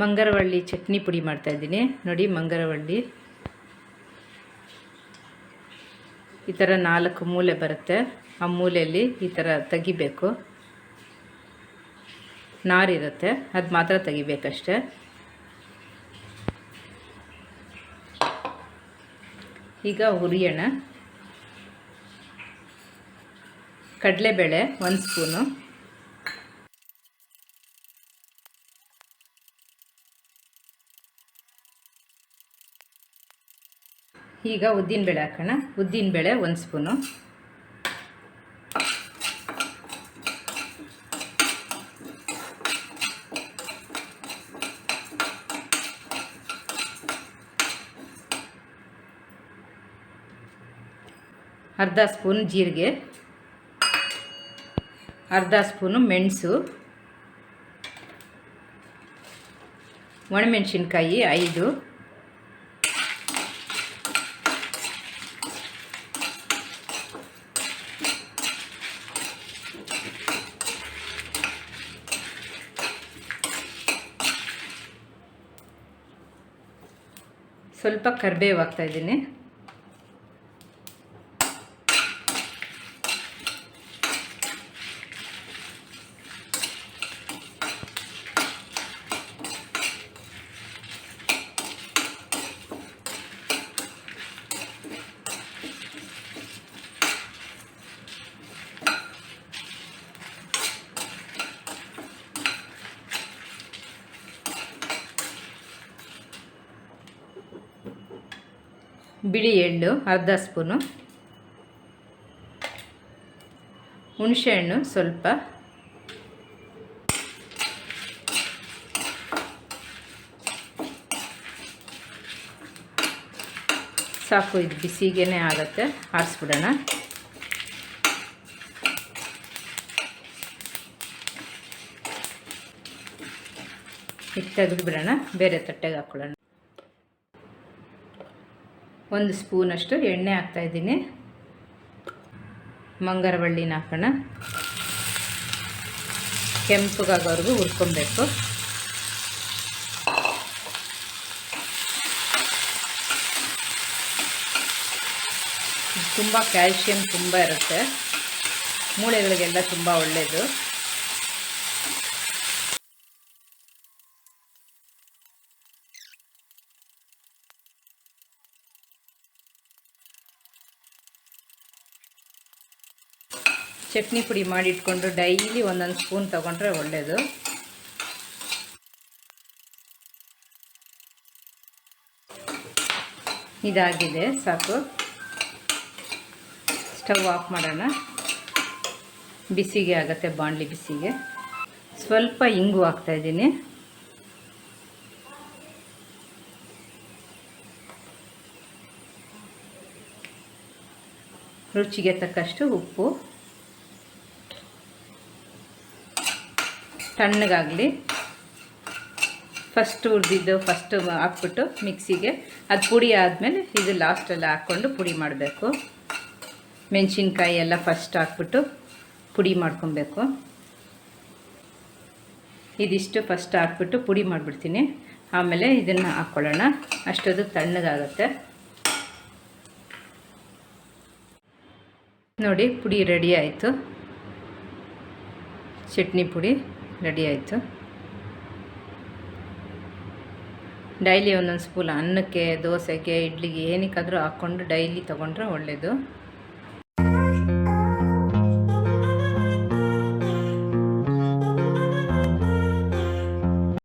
ಮಂಗರವಳ್ಳಿ ಚಟ್ನಿ ಪುಡಿ ಮಾಡ್ತಾಯಿದ್ದೀನಿ ನೋಡಿ, ಮಂಗರವಳ್ಳಿ. ಈ ಥರ ನಾಲ್ಕು ಮೂಲೆ ಬರುತ್ತೆ. ಆ ಮೂಲೆಯಲ್ಲಿ ಈ ಥರ ತೆಗಿಬೇಕು. ನಾರಿರುತ್ತೆ. ಅದು ಮಾತ್ರ ತೆಗಿಬೇಕಷ್ಟೆ. ಈಗ ಹುರಿಯೋಣ. ಕಡಲೆಬೇಳೆ ಒಂದು ಸ್ಪೂನು. ಈಗ ಉದ್ದಿನಬೇಳೆ ಹಾಕೋಣ. ಉದ್ದಿನಬೇಳೆ ಒಂದು ಸ್ಪೂನು. ಅರ್ಧ ಸ್ಪೂನ್ ಜೀರಿಗೆ. ಅರ್ಧ ಸ್ಪೂನು ಮೆಣಸು. ಒಣಮೆಣಸಿನ್ಕಾಯಿ ಐದು. ಸ್ವಲ್ಪ ಕರಿಬೇವು ಹಾಕ್ತಾಯಿದ್ದೀನಿ ಬಿಳಿ ಎಳ್ಳು, ಅರ್ಧ ಸ್ಪೂನು. ಹುಣಸೆಹಣ್ಣು ಸ್ವಲ್ಪ. ಸಾಕು, ಇದು ಬಿಸಿಗೆನೇ ಆಗುತ್ತೆ, ಆರಿಸ್ಬಿಡೋಣ. ಇದು ತೆಗೆದುಬಿಡೋಣ, ಬೇರೆ ತಟ್ಟೆಗೆ ಹಾಕ್ಕೊಳ್ಳೋಣ ಒಂದು ಸ್ಪೂನಷ್ಟು ಎಣ್ಣೆ ಹಾಕ್ತಾಯಿದ್ದೀನಿ ಮಂಗರವಳ್ಳಿನ ಹಾಕೋಣ. ಕೆಂಪಗಾಗೋವರೆಗೂ ಹುರ್ಕೊಬೇಕು. ತುಂಬ ಕ್ಯಾಲ್ಶಿಯಂ ತುಂಬ ಇರುತ್ತೆ. ಮೂಳೆಗಳಿಗೆಲ್ಲ ತುಂಬ ಒಳ್ಳೆಯದು ಚಟ್ನಿ ಪುಡಿ ಮಾಡಿಟ್ಕೊಂಡು ಡೈಲಿ ಒಂದೊಂದು ಸ್ಪೂನ್ ತೊಗೊಂಡ್ರೆ ಒಳ್ಳೆಯದು ಇದಾಗಿದೆ, ಸಾಕು. ಸ್ಟವ್ ಆಫ್ ಮಾಡೋಣ. ಬಿಸಿಗೆ ಆಗುತ್ತೆ ಬಾಣಲಿ ಬಿಸಿಗೆ. ಸ್ವಲ್ಪ ಇಂಗು ಹಾಕ್ತಾಯಿದ್ದೀನಿ ರುಚಿಗೆ ತಕ್ಕಷ್ಟು ಉಪ್ಪು. ತಣ್ಣಗಾಗಲಿ ಫಸ್ಟ್ ಹುರಿದಿದ್ದು ಫಸ್ಟ್ ಹಾಕ್ಬಿಟ್ಟು ಮಿಕ್ಸಿಗೆ ಅದು ಪುಡಿ ಆದಮೇಲೆ ಇದು ಲಾಸ್ಟಲ್ಲಿ ಹಾಕ್ಕೊಂಡು ಪುಡಿ ಮಾಡಬೇಕು. ಮೆಣಸಿನ್ಕಾಯಿ ಎಲ್ಲ ಫಸ್ಟ್ ಹಾಕ್ಬಿಟ್ಟು ಪುಡಿ ಮಾಡ್ಕೊಬೇಕು. ಇದಿಷ್ಟು ಫಸ್ಟ್ ಹಾಕ್ಬಿಟ್ಟು ಪುಡಿ ಮಾಡಿಬಿಡ್ತೀನಿ. ಆಮೇಲೆ ಇದನ್ನು ಹಾಕ್ಕೊಳ್ಳೋಣ ಅಷ್ಟೊಂದು ತಣ್ಣಗಾಗುತ್ತೆ. ನೋಡಿ ಪುಡಿ ರೆಡಿ ಆಯಿತು. ಚಟ್ನಿ ಪುಡಿ. ರೆಡಿ ಆಯಿತು. ಡೈಲಿ ಒಂದೊಂದು ಸ್ಪೂನ್ ಅನ್ನಕ್ಕೆ ದೋಸೆಗೆ ಇಡ್ಲಿಗೆ ಏನಕ್ಕಾದರೂ ಹಾಕ್ಕೊಂಡು ಡೈಲಿ ತೊಗೊಂಡ್ರೆ ಒಳ್ಳೆಯದು